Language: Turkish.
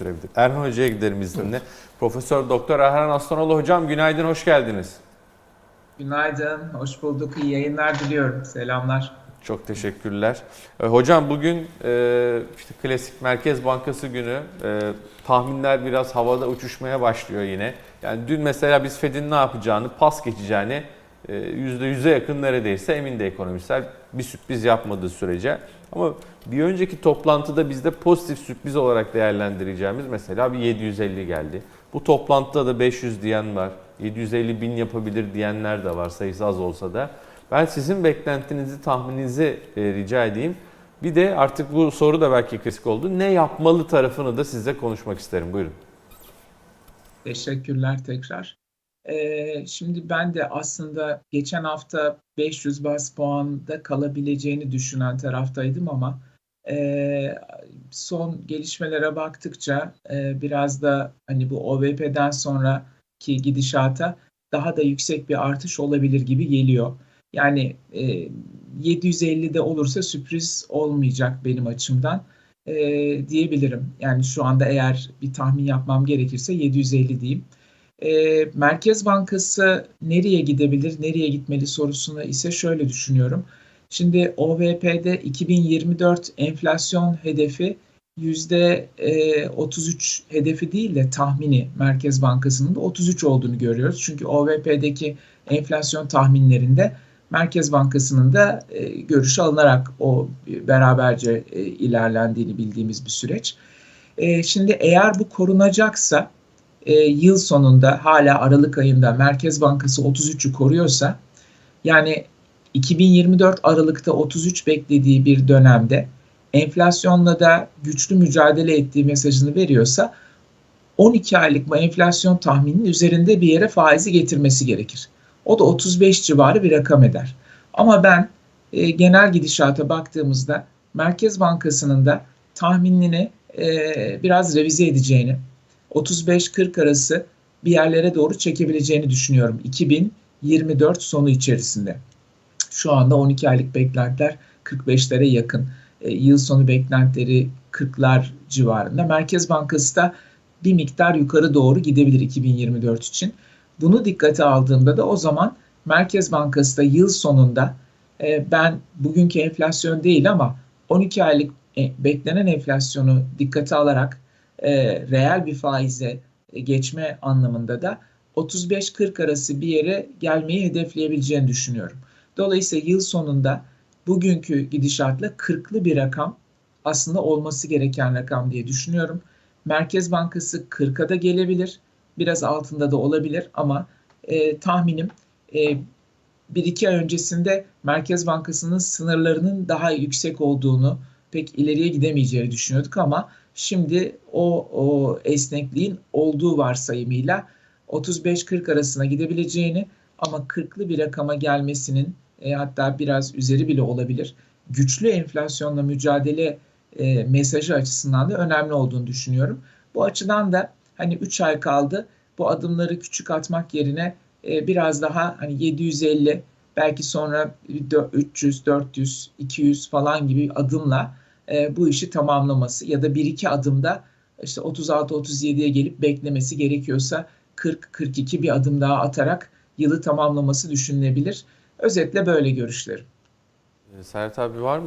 getirebilir? Erhan Hoca'ya gidelim izninle. Profesör Doktor Erhan Aslanoğlu hocam günaydın, hoş geldiniz. Günaydın, hoş bulduk. İyi yayınlar diliyorum. Selamlar. Çok teşekkürler. E, Hocam bugün e, işte klasik Merkez Bankası günü e, tahminler biraz havada uçuşmaya başlıyor yine. Yani dün mesela biz Fed'in ne yapacağını, pas geçeceğini %100'e yakın neredeyse emindi ekonomistler bir sürpriz yapmadığı sürece. Ama bir önceki toplantıda bizde pozitif sürpriz olarak değerlendireceğimiz mesela bir 750 geldi. Bu toplantıda da 500 diyen var, 750 bin yapabilir diyenler de var sayısı az olsa da. Ben sizin beklentinizi, tahmininizi e, rica edeyim. Bir de artık bu soru da belki kritik oldu. Ne yapmalı tarafını da sizle konuşmak isterim. Buyurun. Teşekkürler tekrar. Ee, şimdi ben de aslında geçen hafta 500 bas puanda kalabileceğini düşünen taraftaydım ama e, son gelişmelere baktıkça e, biraz da hani bu OVP'den sonraki gidişata daha da yüksek bir artış olabilir gibi geliyor. Yani e, 750'de olursa sürpriz olmayacak benim açımdan e, diyebilirim. Yani şu anda eğer bir tahmin yapmam gerekirse 750 diyeyim. E, Merkez Bankası nereye gidebilir, nereye gitmeli sorusunu ise şöyle düşünüyorum. Şimdi OVP'de 2024 enflasyon hedefi %33 hedefi değil de tahmini Merkez Bankası'nın da 33 olduğunu görüyoruz. Çünkü OVP'deki enflasyon tahminlerinde Merkez Bankası'nın da e, görüşü alınarak o beraberce e, ilerlendiğini bildiğimiz bir süreç. E, şimdi eğer bu korunacaksa e, yıl sonunda hala Aralık ayında Merkez Bankası 33'ü koruyorsa yani 2024 Aralık'ta 33 beklediği bir dönemde enflasyonla da güçlü mücadele ettiği mesajını veriyorsa 12 aylık bu enflasyon tahmininin üzerinde bir yere faizi getirmesi gerekir. O da 35 civarı bir rakam eder. Ama ben e, genel gidişata baktığımızda Merkez Bankası'nın da tahminini e, biraz revize edeceğini, 35-40 arası bir yerlere doğru çekebileceğini düşünüyorum 2024 sonu içerisinde. Şu anda 12 aylık beklentiler 45'lere yakın. E, yıl sonu beklentileri 40'lar civarında. Merkez Bankası da bir miktar yukarı doğru gidebilir 2024 için. Bunu dikkate aldığımda da o zaman Merkez Bankası da yıl sonunda e, ben bugünkü enflasyon değil ama 12 aylık e, beklenen enflasyonu dikkate alarak e, reel bir faize e, geçme anlamında da 35-40 arası bir yere gelmeyi hedefleyebileceğini düşünüyorum. Dolayısıyla yıl sonunda bugünkü gidişatla 40'lı bir rakam aslında olması gereken rakam diye düşünüyorum. Merkez Bankası 40'a da gelebilir biraz altında da olabilir ama e, tahminim e, bir iki ay öncesinde Merkez Bankası'nın sınırlarının daha yüksek olduğunu, pek ileriye gidemeyeceğini düşünüyorduk ama şimdi o, o esnekliğin olduğu varsayımıyla 35-40 arasına gidebileceğini ama 40'lı bir rakama gelmesinin e, hatta biraz üzeri bile olabilir. Güçlü enflasyonla mücadele e, mesajı açısından da önemli olduğunu düşünüyorum. Bu açıdan da hani 3 ay kaldı. Bu adımları küçük atmak yerine e, biraz daha hani 750 belki sonra 300, 400, 200 falan gibi adımla e, bu işi tamamlaması ya da 1-2 adımda işte 36-37'ye gelip beklemesi gerekiyorsa 40-42 bir adım daha atarak yılı tamamlaması düşünülebilir. Özetle böyle görüşlerim. E, Serhat abi var mı?